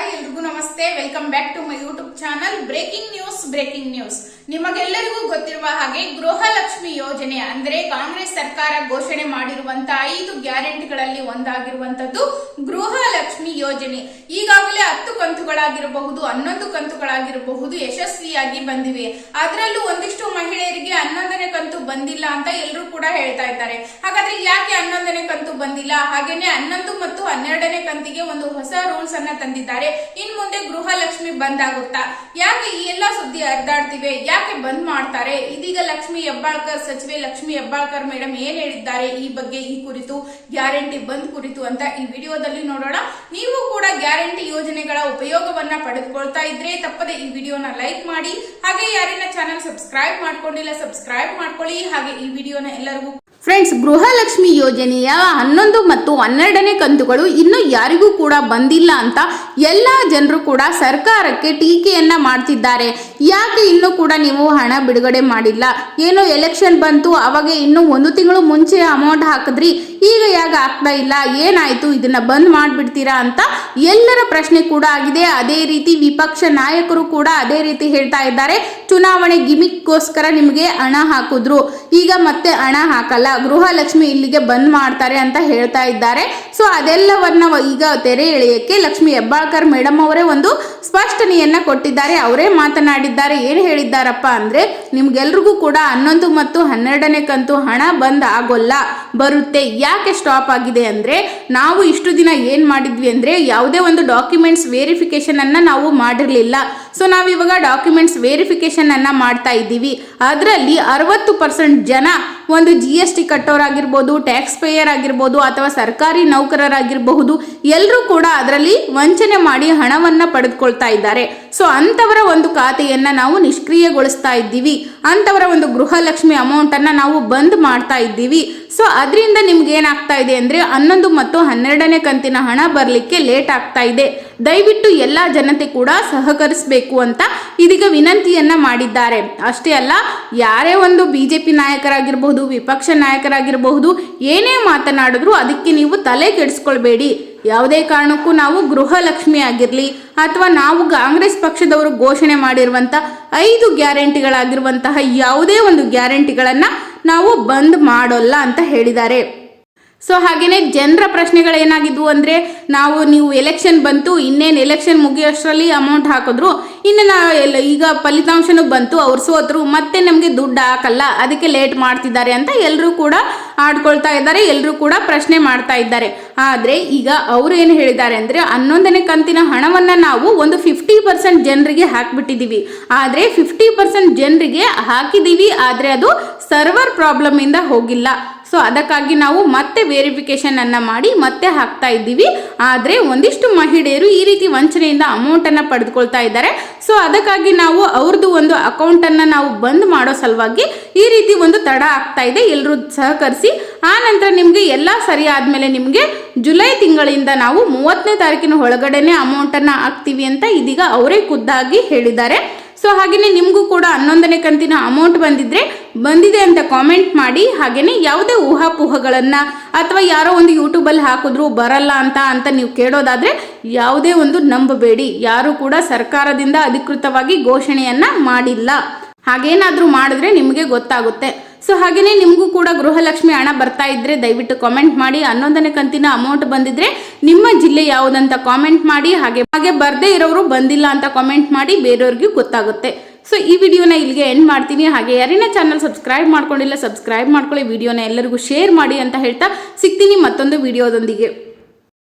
Hi ಎಲ್ರಿಗೂ ನಮಸ್ತೆ welcome back to my YouTube channel breaking news breaking news. ನಿಮಗೆಲ್ಲರಿಗೂ ಗೊತ್ತಿರುವ ಹಾಗೆ ಗೃಹಲಕ್ಷ್ಮಿ ಯೋಜನೆ ಅಂದ್ರೆ ಕಾಂಗ್ರೆಸ್ ಸರ್ಕಾರ ಘೋಷಣೆ ಮಾಡಿರುವಂತಹ ಐದು ಗ್ಯಾರಂಟಿಗಳಲ್ಲಿ ಒಂದಾಗಿರುವಂತದ್ದು ಗೃಹಲಕ್ಷ್ಮಿ ಯೋಜನೆ. ಈಗಾಗಲೇ ಹತ್ತು ಕಂತುಗಳಾಗಿರಬಹುದು, ಹನ್ನೊಂದು ಕಂತುಗಳಾಗಿರಬಹುದು ಯಶಸ್ವಿಯಾಗಿ ಬಂದಿವೆ. ಅದರಲ್ಲೂ ಒಂದಿಷ್ಟು ಮಹಿಳೆಯರಿಗೆ ಹನ್ನೊಂದನೇ ಕಂತು ಬಂದಿಲ್ಲ ಅಂತ ಎಲ್ಲರೂ ಕೂಡ ಹೇಳ್ತಾ ಇದ್ದಾರೆ. ಹಾಗಾದ್ರೆ ಯಾಕೆ ಹನ್ನೊಂದನೇ ಕಂತು ಬಂದಿಲ್ಲ? ಹಾಗೇನೆ ಹನ್ನೊಂದು ಮತ್ತು ಹನ್ನೆರಡನೇ ಕಂತಿಗೆ ಒಂದು ಹೊಸ ರೂಲ್ಸ್ ಅನ್ನ ತಂದಿದ್ದಾರೆ. ಇನ್ ಮುಂದೆ ಗೃಹಲಕ್ಷ್ಮಿ ಬಂದ್ ಆಗುತ್ತಾ? ಯಾಕೆ ಈ ಎಲ್ಲ ಸುದ್ದಿ ಹರಿದಾಡ್ತಿವೆ? ಯಾಕೆ ಬಂದ್ ಮಾಡ್ತಾರೆ? ಇದೀಗ ಲಕ್ಷ್ಮಿ ಹೆಬ್ಬಾಳ್ಕರ್ ಸಚಿವೆ ಲಕ್ಷ್ಮಿ ಹೆಬ್ಬಾಳ್ಕರ್ ಮೇಡಮ್ ಏನ್ ಹೇಳಿದ್ದಾರೆ ಈ ಬಗ್ಗೆ, ಈ ಕುರಿತು, ಗ್ಯಾರಂಟಿ ಬಂದ್ ಕುರಿತು ಅಂತ ಈ ವಿಡಿಯೋದಲ್ಲಿ ನೋಡೋಣ. ನೀವು ಕೂಡ ಗ್ಯಾರಂಟಿ ಯೋಜನೆಗಳ ಉಪಯೋಗವನ್ನ ಪಡೆದುಕೊಳ್ತಾ ಇದ್ರೆ ತಪ್ಪದೆ ಈ ವಿಡಿಯೋನ ಲೈಕ್ ಮಾಡಿ. ಹಾಗೆ ಯಾರಿನ ಚಾನಲ್ ಸಬ್ಸ್ಕ್ರೈಬ್ ಮಾಡ್ಕೊಂಡಿಲ್ಲ, ಸಬ್ಸ್ಕ್ರೈಬ್ ಮಾಡ್ಕೊಳ್ಳಿ. ಹಾಗೆ ಈ ವಿಡಿಯೋನ ಎಲ್ಲರಿಗೂ ಫ್ರೆಂಡ್ಸ್ ಗೃಹಲಕ್ಷ್ಮಿ ಯೋಜನೆಯ ಹನ್ನೊಂದು ಮತ್ತು ಹನ್ನೆರಡನೇ ಕಂತುಗಳು ಇನ್ನೂ ಯಾರಿಗೂ ಕೂಡ ಬಂದಿಲ್ಲ ಅಂತ ಎಲ್ಲ ಜನರು ಕೂಡ ಸರ್ಕಾರಕ್ಕೆ ಟೀಕೆಯನ್ನ ಮಾಡ್ತಿದ್ದಾರೆ. ಯಾಕೆ ಇನ್ನೂ ಕೂಡ ನೀವು ಹಣ ಬಿಡುಗಡೆ ಮಾಡಿಲ್ಲ? ಏನು ಎಲೆಕ್ಷನ್ ಬಂತು, ಅವಾಗ ಇನ್ನು ಒಂದು ತಿಂಗಳು ಮುಂಚೆ ಅಮೌಂಟ್ ಹಾಕಿದ್ರಿ. ಈಗ ಯಾಕೆ ಆಗ್ತಾ ಇಲ್ಲ, ಏನಾಯ್ತು, ಇದನ್ನ ಬಂದ್ ಮಾಡ್ಬಿಡ್ತೀರಾ ಅಂತ ಎಲ್ಲರ ಪ್ರಶ್ನೆ ಕೂಡ ಆಗಿದೆ. ಅದೇ ರೀತಿ ವಿಪಕ್ಷ ನಾಯಕರು ಕೂಡ ಅದೇ ರೀತಿ ಹೇಳ್ತಾ ಇದ್ದಾರೆ. ಚುನಾವಣೆ ಗಿಮಿಕ್ಗೋಸ್ಕರ ನಿಮಗೆ ಹಣ ಹಾಕಿದ್ರು. ಈಗ ಮತ್ತೆ ಹಣ ಹಾಕಲ್ಲ, ಗೃಹಲಕ್ಷ್ಮಿ ಇಲ್ಲಿಗೆ ಬಂದ್ ಮಾಡ್ತಾರೆ ಅಂತ ಹೇಳ್ತಾ ಇದ್ದಾರೆ. ಸೊ ಅದೆಲ್ಲವನ್ನ ಈಗ ತೆರೆ ಎಳೆಯಕ್ಕೆ ಲಕ್ಷ್ಮಿ ಹೆಬ್ಬಾಳ್ಕರ್ ಮೇಡಮ್ ಅವರೇ ಒಂದು ಸ್ಪಷ್ಟನೆಯನ್ನ ಕೊಟ್ಟಿದ್ದಾರೆ. ಅವರೇ ಮಾತನಾಡಿದ್ದಾರೆ, ಏನು ಹೇಳಿದ್ದಾರಪ್ಪ ಅಂದ್ರೆ, ನಿಮ್ಗೆಲ್ರಿಗೂ ಕೂಡ ಹನ್ನೊಂದು ಮತ್ತು ಹನ್ನೆರಡನೇ ಕಂತು ಹಣ ಬಂದ್ ಆಗೋಲ್ಲ, ಬರುತ್ತೆ. ಯಾಕೆ ಸ್ಟಾಪ್ ಆಗಿದೆ ಅಂದ್ರೆ ನಾವು ಇಷ್ಟು ದಿನ ಏನು ಮಾಡಿದ್ವಿ ಅಂದರೆ ಯಾವುದೇ ಒಂದು ಡಾಕ್ಯುಮೆಂಟ್ಸ್ ವೇರಿಫಿಕೇಶನನ್ನು ನಾವು ಮಾಡಿರಲಿಲ್ಲ. ಸೊ ನಾವು ಇವಾಗ ಡಾಕ್ಯುಮೆಂಟ್ಸ್ ವೇರಿಫಿಕೇಶನನ್ನು ಮಾಡ್ತಾ ಇದ್ದೀವಿ. ಅದರಲ್ಲಿ ಅರವತ್ತು ಪರ್ಸೆಂಟ್ ಜನ ಒಂದು ಜಿ ಎಸ್ ಟಿ ಕಟ್ಟೋರಾಗಿರ್ಬೋದು ಟ್ಯಾಕ್ಸ್ ಪೇಯರ್ ಆಗಿರ್ಬೋದು ಅಥವಾ ಸರ್ಕಾರಿ ನೌಕರರಾಗಿರಬಹುದು ಎಲ್ಲರೂ ಕೂಡ ಅದರಲ್ಲಿ ವಂಚನೆ ಮಾಡಿ ಹಣವನ್ನು ಪಡೆದುಕೊಳ್ತಾ ಇದ್ದಾರೆ. ಸೊ ಅಂಥವರ ಒಂದು ಖಾತೆಯನ್ನ ನಾವು ನಿಷ್ಕ್ರಿಯಗೊಳಿಸ್ತಾ ಇದ್ದೀವಿ. ಅಂಥವರ ಒಂದು ಗೃಹಲಕ್ಷ್ಮಿ ಅಮೌಂಟ್ ಅನ್ನ ನಾವು ಬಂದ್ ಮಾಡ್ತಾ ಇದ್ದೀವಿ. ಸೊ ಅದರಿಂದ ನಿಮ್ಗೆ ಏನಾಗ್ತಾ ಇದೆ ಅಂದ್ರೆ ಹನ್ನೊಂದು ಮತ್ತು ಹನ್ನೆರಡನೇ ಕಂತಿನ ಹಣ ಬರಲಿಕ್ಕೆ ಲೇಟ್ ಆಗ್ತಾ ಇದೆ. ದಯವಿಟ್ಟು ಎಲ್ಲ ಜನತೆ ಕೂಡ ಸಹಕರಿಸಬೇಕು ಅಂತ ಇದೀಗ ವಿನಂತಿಯನ್ನ ಮಾಡಿದ್ದಾರೆ. ಅಷ್ಟೇ ಅಲ್ಲ, ಯಾರೇ ಒಂದು ಬಿಜೆಪಿ ನಾಯಕರಾಗಿರಬಹುದು, ವಿಪಕ್ಷ ನಾಯಕರಾಗಿರಬಹುದು, ಏನೇ ಮಾತನಾಡಿದ್ರು ಅದಕ್ಕೆ ನೀವು ತಲೆ ಕೆಡಿಸ್ಕೊಳ್ಬೇಡಿ. ಯಾವುದೇ ಕಾರಣಕ್ಕೂ ನಾವು ಗೃಹಲಕ್ಷ್ಮಿ ಆಗಿರಲಿ ಅಥವಾ ನಾವು ಕಾಂಗ್ರೆಸ್ ಪಕ್ಷದವರು ಘೋಷಣೆ ಮಾಡಿರುವಂಥ ಐದು ಗ್ಯಾರಂಟಿಗಳಾಗಿರುವಂತಹ ಯಾವುದೇ ಒಂದು ಗ್ಯಾರಂಟಿಗಳನ್ನು ನಾವು ಬಂದ್ ಮಾಡೋಲ್ಲ ಅಂತ ಹೇಳಿದ್ದಾರೆ. ಸೊ ಹಾಗೆಯೇ ಜನರ ಪ್ರಶ್ನೆಗಳೇನಾಗಿದ್ವು ಅಂದರೆ ನಾವು ನೀವು ಎಲೆಕ್ಷನ್ ಬಂತು ಇನ್ನೇನು ಎಲೆಕ್ಷನ್ ಮುಗಿಯೋಷ್ಟರಲ್ಲಿ ಅಮೌಂಟ್ ಹಾಕಿದ್ರು ಇನ್ನು ನಾ ಎಲ್ಲ ಈಗ ಫಲಿತಾಂಶನೂ ಬಂತು, ಅವ್ರು ಸೋತರು, ಮತ್ತೆ ನಮಗೆ ದುಡ್ಡು ಹಾಕಲ್ಲ, ಅದಕ್ಕೆ ಲೇಟ್ ಮಾಡ್ತಿದ್ದಾರೆ ಅಂತ ಎಲ್ಲರೂ ಕೂಡ ಆಡ್ಕೊಳ್ತಾ ಇದ್ದಾರೆ ಎಲ್ಲರೂ ಕೂಡ ಪ್ರಶ್ನೆ ಮಾಡ್ತಾ ಇದ್ದಾರೆ. ಆದರೆ ಈಗ ಅವರು ಏನು ಹೇಳಿದ್ದಾರೆ ಅಂದರೆ, ಹನ್ನೊಂದನೇ ಕಂತಿನ ಹಣವನ್ನು ನಾವು ಒಂದು ಫಿಫ್ಟಿ ಪರ್ಸೆಂಟ್ ಜನರಿಗೆ ಹಾಕಿಬಿಟ್ಟಿದ್ದೀವಿ. ಆದರೆ ಫಿಫ್ಟಿ ಪರ್ಸೆಂಟ್ ಜನರಿಗೆ ಹಾಕಿದ್ದೀವಿ, ಆದರೆ ಅದು ಸರ್ವರ್ ಪ್ರಾಬ್ಲಮಿಂದ ಹೋಗಿಲ್ಲ. ಸೊ ಅದಕ್ಕಾಗಿ ನಾವು ಮತ್ತೆ ವೆರಿಫಿಕೇಶನ್ ಅನ್ನ ಮಾಡಿ ಮತ್ತೆ ಹಾಕ್ತಾ ಇದ್ದೀವಿ. ಆದರೆ ಒಂದಿಷ್ಟು ಮಹಿಳೆಯರು ಈ ರೀತಿ ವಂಚನೆಯಿಂದ ಅಮೌಂಟ್ ಅನ್ನ ಪಡೆದುಕೊಳ್ತಾ ಇದ್ದಾರೆ. ಸೊ ಅದಕ್ಕಾಗಿ ನಾವು ಅವ್ರದ್ದು ಒಂದು ಅಕೌಂಟ್ ಅನ್ನ ನಾವು ಬಂದ್ ಮಾಡೋ ಸಲುವಾಗಿ ಈ ರೀತಿ ಒಂದು ತಡ ಆಗ್ತಾ ಇದೆ. ಎಲ್ಲರೂ ಸಹಕರಿಸಿ. ಆ ನಂತರ ನಿಮಗೆ ಎಲ್ಲ ಸರಿ ಆದ್ಮೇಲೆ ನಿಮಗೆ ಜುಲೈ ತಿಂಗಳಿಂದ ನಾವು ಮೂವತ್ತನೇ ತಾರೀಕಿನ ಒಳಗಡೆನೆ ಅಮೌಂಟ್ ಅನ್ನ ಹಾಕ್ತೀವಿ ಅಂತ ಇದೀಗ ಅವರೇ ಖುದ್ದಾಗಿ ಹೇಳಿದ್ದಾರೆ. ಸೊ ಹಾಗೆಯೇ ನಿಮಗೂ ಕೂಡ ಹನ್ನೊಂದನೇ ಕಂತಿನ ಅಮೌಂಟ್ ಬಂದಿದ್ರೆ ಬಂದಿದೆ ಅಂತ ಕಾಮೆಂಟ್ ಮಾಡಿ ಹಾಗೆಯೇ ಯಾವುದೇ ಊಹಾಪೋಹಗಳನ್ನು ಅಥವಾ ಯಾರೋ ಒಂದು ಯೂಟ್ಯೂಬಲ್ಲಿ ಹಾಕಿದ್ರು ಬರಲ್ಲ ಅಂತ ಅಂತ ನೀವು ಕೇಳೋದಾದ್ರೆ ಯಾವುದೇ ಒಂದು ನಂಬಬೇಡಿ. ಯಾರು ಕೂಡ ಸರ್ಕಾರದಿಂದ ಅಧಿಕೃತವಾಗಿ ಘೋಷಣೆಯನ್ನ ಮಾಡಿಲ್ಲ. ಹಾಗೇನಾದರೂ ಮಾಡಿದ್ರೆ ನಿಮಗೆ ಗೊತ್ತಾಗುತ್ತೆ. ಸೊ ಹಾಗೆಯೇ ನಿಮಗೂ ಕೂಡ ಗೃಹಲಕ್ಷ್ಮಿ ಹಣ ಬರ್ತಾ ಇದ್ರೆ ದಯವಿಟ್ಟು ಕಾಮೆಂಟ್ ಮಾಡಿ. ಹನ್ನೊಂದನೇ ಕಂತಿನ ಅಮೌಂಟ್ ಬಂದಿದ್ರೆ ನಿಮ್ಮ ಜಿಲ್ಲೆ ಯಾವುದಂತ ಕಾಮೆಂಟ್ ಮಾಡಿ, ಹಾಗೆ ಹಾಗೆ ಬರ್ದೇ ಇರೋರು ಬಂದಿಲ್ಲ ಅಂತ ಕಾಮೆಂಟ್ ಮಾಡಿ ಬೇರೆಯವ್ರಿಗೂ ಗೊತ್ತಾಗುತ್ತೆ. ಸೊ ಈ ವಿಡಿಯೋನ ಇಲ್ಲಿಗೆ ಎಂಡ್ ಮಾಡ್ತೀನಿ. ಹಾಗೆ ಯಾರಿನ ಚಾನಲ್ ಸಬ್ಸ್ಕ್ರೈಬ್ ಮಾಡ್ಕೊಂಡಿಲ್ಲ ಸಬ್ಸ್ಕ್ರೈಬ್ ಮಾಡ್ಕೊಳ್ಳಿ, ವಿಡಿಯೋನ ಎಲ್ಲರಿಗೂ ಶೇರ್ ಮಾಡಿ ಅಂತ ಹೇಳ್ತಾ ಸಿಗ್ತೀನಿ ಮತ್ತೊಂದು ವಿಡಿಯೋದೊಂದಿಗೆ.